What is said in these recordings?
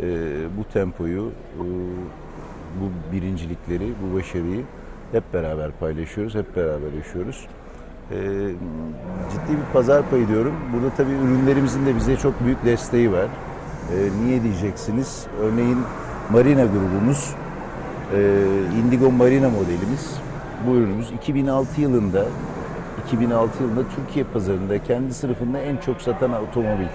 e, bu tempoyu, e, bu birincilikleri, bu başarıyı hep beraber paylaşıyoruz, hep beraber yaşıyoruz. E, ciddi bir pazar payı diyorum. Burada tabii ürünlerimizin de bize çok büyük desteği var. E, niye diyeceksiniz? Örneğin Marina grubumuz, e, Indigo Marina modelimiz, bu ürünümüz 2006 yılında 2006 yılında Türkiye pazarında kendi sınıfında en çok satan otomobil.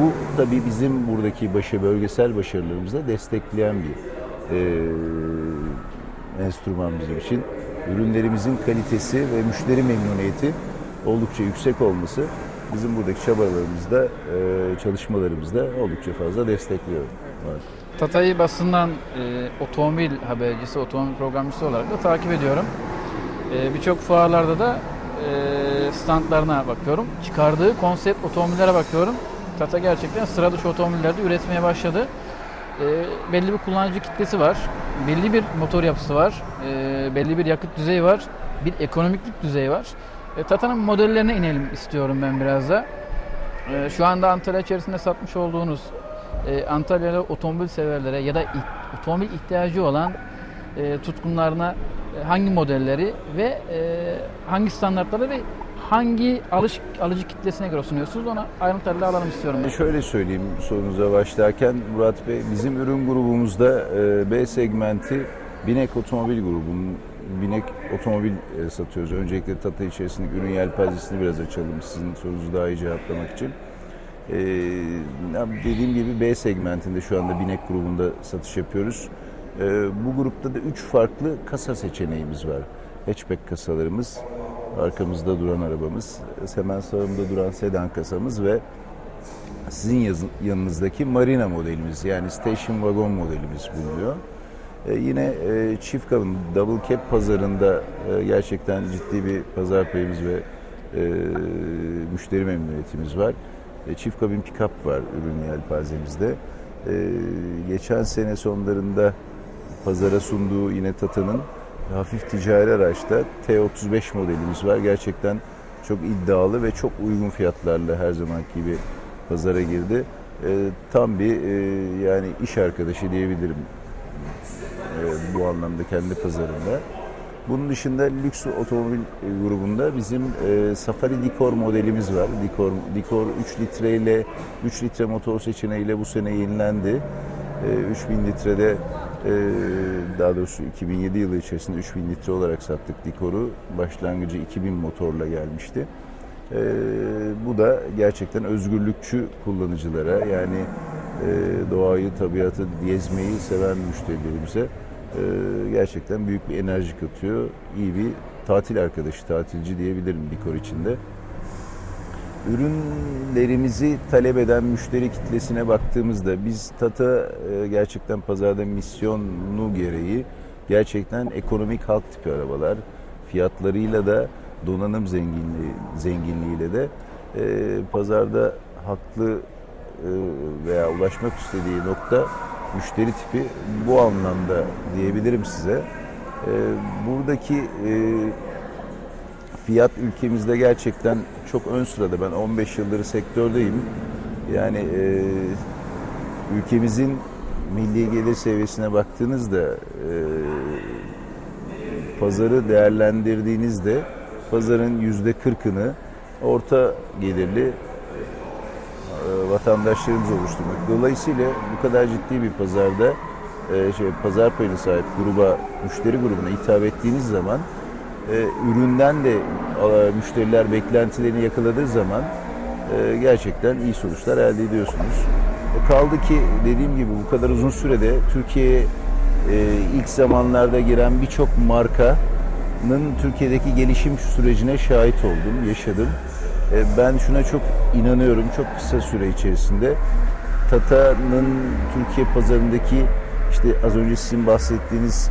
Bu tabii bizim buradaki başa bölgesel başarılarımızı destekleyen bir e, enstrüman bizim için. Ürünlerimizin kalitesi ve müşteri memnuniyeti oldukça yüksek olması bizim buradaki çabalarımızda, e, çalışmalarımızda oldukça fazla destekliyor. Evet. Tata'yı basından e, otomobil habercisi, otomobil programcısı olarak da takip ediyorum. E, Birçok fuarlarda da e, standlarına bakıyorum. Çıkardığı konsept otomobillere bakıyorum. Tata gerçekten sıra dışı otomobillerde üretmeye başladı. E, belli bir kullanıcı kitlesi var. Belli bir motor yapısı var. E, belli bir yakıt düzeyi var. Bir ekonomiklik düzeyi var. E, Tata'nın modellerine inelim istiyorum ben biraz da. E, şu anda Antalya içerisinde satmış olduğunuz e, Antalya'da otomobil severlere ya da otomobil ihtiyacı olan e, tutkunlarına e, hangi modelleri ve e, hangi standartları ve hangi alış, alıcı kitlesine göre sunuyorsunuz ona ayrıntılarla alalım istiyorum. ben. E, Şöyle söyleyeyim sorunuza başlarken Murat Bey, bizim ürün grubumuzda e, B segmenti Binek Otomobil grubunun Binek otomobil e, satıyoruz. Öncelikle Tata içerisindeki ürün yelpazesini biraz açalım sizin sorunuzu daha iyi cevaplamak için. E, dediğim gibi B segmentinde şu anda Binek grubunda satış yapıyoruz. E, bu grupta da 3 farklı kasa seçeneğimiz var. Hatchback kasalarımız, arkamızda duran arabamız, hemen sağımda duran sedan kasamız ve sizin yanınızdaki Marina modelimiz yani Station Wagon modelimiz bulunuyor. E, yine e, çift kabin double cab pazarında e, gerçekten ciddi bir pazar payımız ve e, müşteri memnuniyetimiz var. E, çift kabin pick-up var ürün yelpazemizde. E, geçen sene sonlarında pazara sunduğu yine Tata'nın hafif ticari araçta T35 modelimiz var. Gerçekten çok iddialı ve çok uygun fiyatlarla her zamanki gibi pazara girdi. E, tam bir e, yani iş arkadaşı diyebilirim e, bu anlamda kendi pazarında. Bunun dışında lüks otomobil grubunda bizim e, Safari Dicor modelimiz var. Dicor, Dicor 3 litre ile 3 litre motor seçeneğiyle bu sene yenilendi. E, 3000 litrede daha doğrusu 2007 yılı içerisinde 3000 litre olarak sattık Dicor'u. Başlangıcı 2000 motorla gelmişti. E, bu da gerçekten özgürlükçü kullanıcılara yani e, doğayı, tabiatı gezmeyi seven müşterilerimize e, gerçekten büyük bir enerji katıyor. İyi bir tatil arkadaşı, tatilci diyebilirim Dikor içinde. Ürünlerimizi talep eden müşteri kitlesine baktığımızda biz Tata e, gerçekten pazarda misyonu gereği gerçekten ekonomik halk tipi arabalar fiyatlarıyla da donanım zenginliği zenginliğiyle de e, pazarda haklı e, veya ulaşmak istediği nokta müşteri tipi bu anlamda diyebilirim size. E, buradaki e, fiyat ülkemizde gerçekten çok ön sırada. Ben 15 yıldır sektördeyim. Yani e, ülkemizin milli gelir seviyesine baktığınızda e, pazarı değerlendirdiğinizde pazarın yüzde 40'ını orta gelirli e, vatandaşlarımız oluşturmak. Dolayısıyla bu kadar ciddi bir pazarda e, şey pazar payına sahip gruba, müşteri grubuna hitap ettiğiniz zaman e, üründen de e, müşteriler beklentilerini yakaladığı zaman e, gerçekten iyi sonuçlar elde ediyorsunuz. Kaldı ki dediğim gibi bu kadar uzun sürede Türkiye'ye ilk zamanlarda giren birçok markanın Türkiye'deki gelişim sürecine şahit oldum, yaşadım. Ben şuna çok inanıyorum, çok kısa süre içerisinde Tata'nın Türkiye pazarındaki işte az önce sizin bahsettiğiniz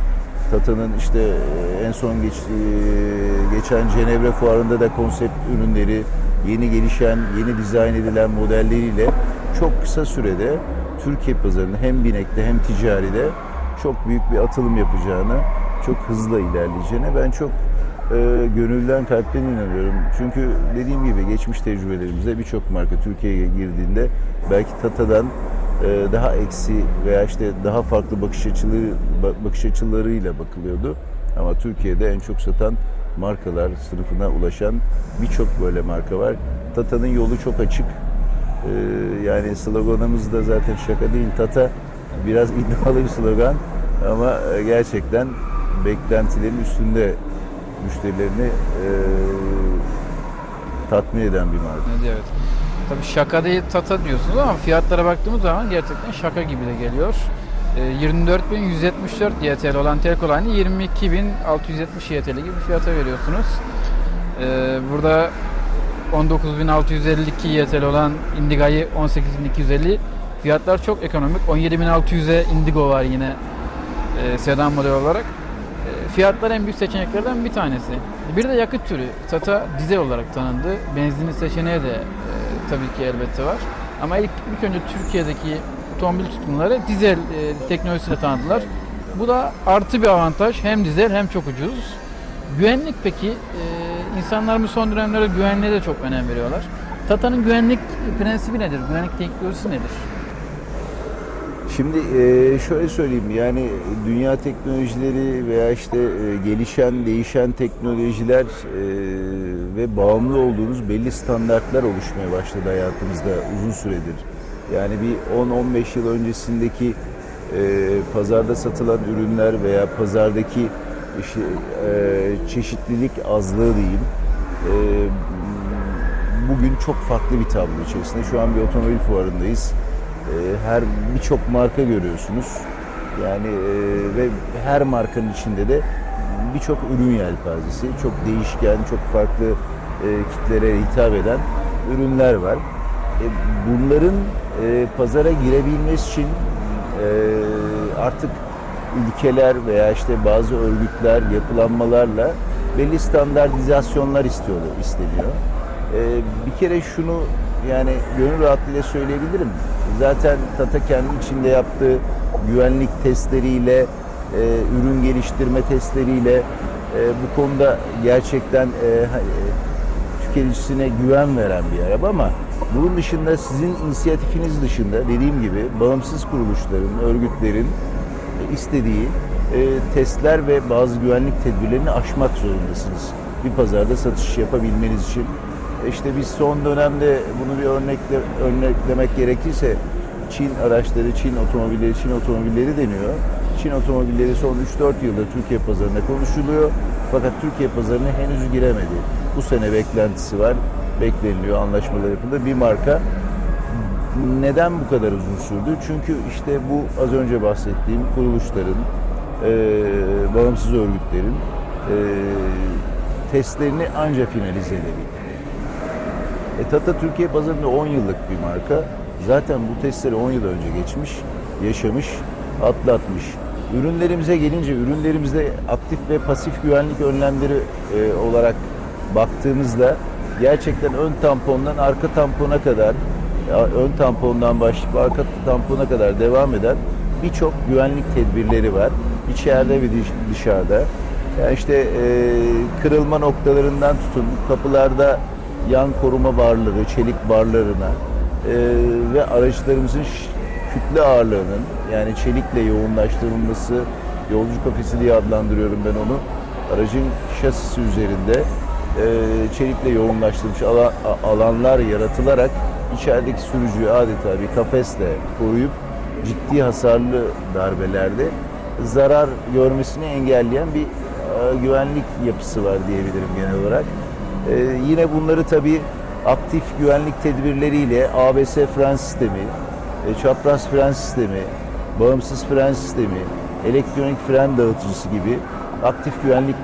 Tata'nın işte e, en son geç, e, geçen Cenevre fuarında da konsept ürünleri, yeni gelişen, yeni dizayn edilen modelleriyle çok kısa sürede Türkiye pazarını hem binekte hem ticaride çok büyük bir atılım yapacağını, çok hızlı ilerleyeceğine ben çok e, gönülden kalpten inanıyorum. Çünkü dediğim gibi geçmiş tecrübelerimizde birçok marka Türkiye'ye girdiğinde belki Tata'dan daha eksi veya işte daha farklı bakış açılı ba- bakış açılarıyla bakılıyordu. Ama Türkiye'de en çok satan markalar sınıfına ulaşan birçok böyle marka var. Tata'nın yolu çok açık. Ee, yani sloganımız da zaten şaka değil Tata. Biraz iddialı bir slogan ama e, gerçekten beklentilerin üstünde müşterilerini e, tatmin eden bir marka. Evet, Evet. Tabii şaka değil tata diyorsunuz ama fiyatlara baktığımız zaman gerçekten şaka gibi de geliyor. Ee, 24.174 YTL olan Telkoline 22.670 YTL gibi bir fiyata veriyorsunuz. Ee, burada 19.652 YTL olan Indiga'yı 18.250 fiyatlar çok ekonomik. 17.600'e Indigo var yine e, sedan model olarak. E, Fiyatlar en büyük seçeneklerden bir tanesi. Bir de yakıt türü. Tata dizel olarak tanındı. Benzinli seçeneği de tabii ki elbette var. Ama ilk, ilk önce Türkiye'deki otomobil tutkunları dizel e, teknolojisiyle tanıdılar. Bu da artı bir avantaj. Hem dizel hem çok ucuz. Güvenlik peki? E, insanlar bu son dönemlerde güvenliğe de çok önem veriyorlar. Tata'nın güvenlik prensibi nedir? Güvenlik teknolojisi nedir? Şimdi e, şöyle söyleyeyim yani dünya teknolojileri veya işte e, gelişen, değişen teknolojiler e, ve bağımlı olduğumuz belli standartlar oluşmaya başladı hayatımızda uzun süredir. Yani bir 10-15 yıl öncesindeki pazarda satılan ürünler veya pazardaki çeşitlilik azlığı diyeyim. Bugün çok farklı bir tablo içerisinde. Şu an bir otomobil fuarındayız. Ee, her birçok marka görüyorsunuz. Yani e, ve her markanın içinde de birçok ürün yelpazesi, çok değişken, çok farklı e, kitlere hitap eden ürünler var. E, bunların pazara girebilmesi için artık ülkeler veya işte bazı örgütler yapılanmalarla belli standartizasyonlar istiyor, isteniyor. Ee, bir kere şunu yani gönül rahatlığıyla söyleyebilirim. Zaten Tata kendi içinde yaptığı güvenlik testleriyle, e, ürün geliştirme testleriyle e, bu konuda gerçekten e, e, tüketicisine güven veren bir araba ama bunun dışında sizin inisiyatifiniz dışında dediğim gibi bağımsız kuruluşların, örgütlerin istediği e, testler ve bazı güvenlik tedbirlerini aşmak zorundasınız. Bir pazarda satış yapabilmeniz için. İşte biz son dönemde bunu bir örnekle örneklemek gerekirse Çin araçları, Çin otomobilleri, Çin otomobilleri deniyor. Çin otomobilleri son 3-4 yıldır Türkiye pazarında konuşuluyor. Fakat Türkiye pazarına henüz giremedi. Bu sene beklentisi var. Bekleniliyor anlaşmalar yapıldı. Bir marka neden bu kadar uzun sürdü? Çünkü işte bu az önce bahsettiğim kuruluşların, e, bağımsız örgütlerin e, testlerini anca finalize edebildi. E, Tata Türkiye pazarında 10 yıllık bir marka. Zaten bu testleri 10 yıl önce geçmiş, yaşamış, atlatmış. Ürünlerimize gelince ürünlerimizde aktif ve pasif güvenlik önlemleri e, olarak baktığımızda gerçekten ön tampondan arka tampona kadar ön tampondan başlayıp arka tampona kadar devam eden birçok güvenlik tedbirleri var. İçeride ve dış- dışarıda. Yani işte e, kırılma noktalarından tutun kapılarda yan koruma barları, çelik barlarına e, ve araçlarımızın kütle ağırlığının yani çelikle yoğunlaştırılması, yolcu kafesi diye adlandırıyorum ben onu. Aracın şasisi üzerinde e, çelikle yoğunlaştırılmış ala- alanlar yaratılarak içerideki sürücüyü adeta bir kafesle koruyup ciddi hasarlı darbelerde zarar görmesini engelleyen bir e, güvenlik yapısı var diyebilirim genel olarak. E, yine bunları tabii aktif güvenlik tedbirleriyle ABS fren sistemi, e, çapraz fren sistemi, bağımsız fren sistemi, elektronik fren dağıtıcısı gibi aktif güvenlik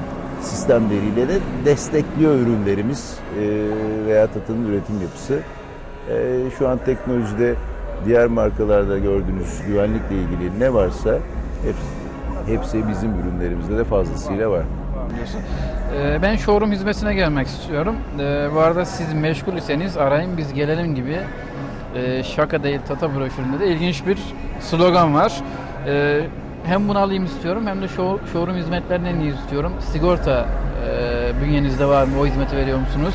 sistemleriyle de destekliyor ürünlerimiz e, veya Tata'nın üretim yapısı. E, şu an teknolojide diğer markalarda gördüğünüz güvenlikle ilgili ne varsa hepsi, hepsi bizim ürünlerimizde de fazlasıyla var. Ee, ben showroom hizmetine gelmek istiyorum. Ee, bu arada siz meşgul iseniz arayın biz gelelim gibi e, şaka değil Tata broşüründe de ilginç bir slogan var. Ee, hem bunu alayım istiyorum hem de show, showroom hizmetlerinden iyi istiyorum. Sigorta e, bünyenizde var mı? O hizmeti veriyor musunuz?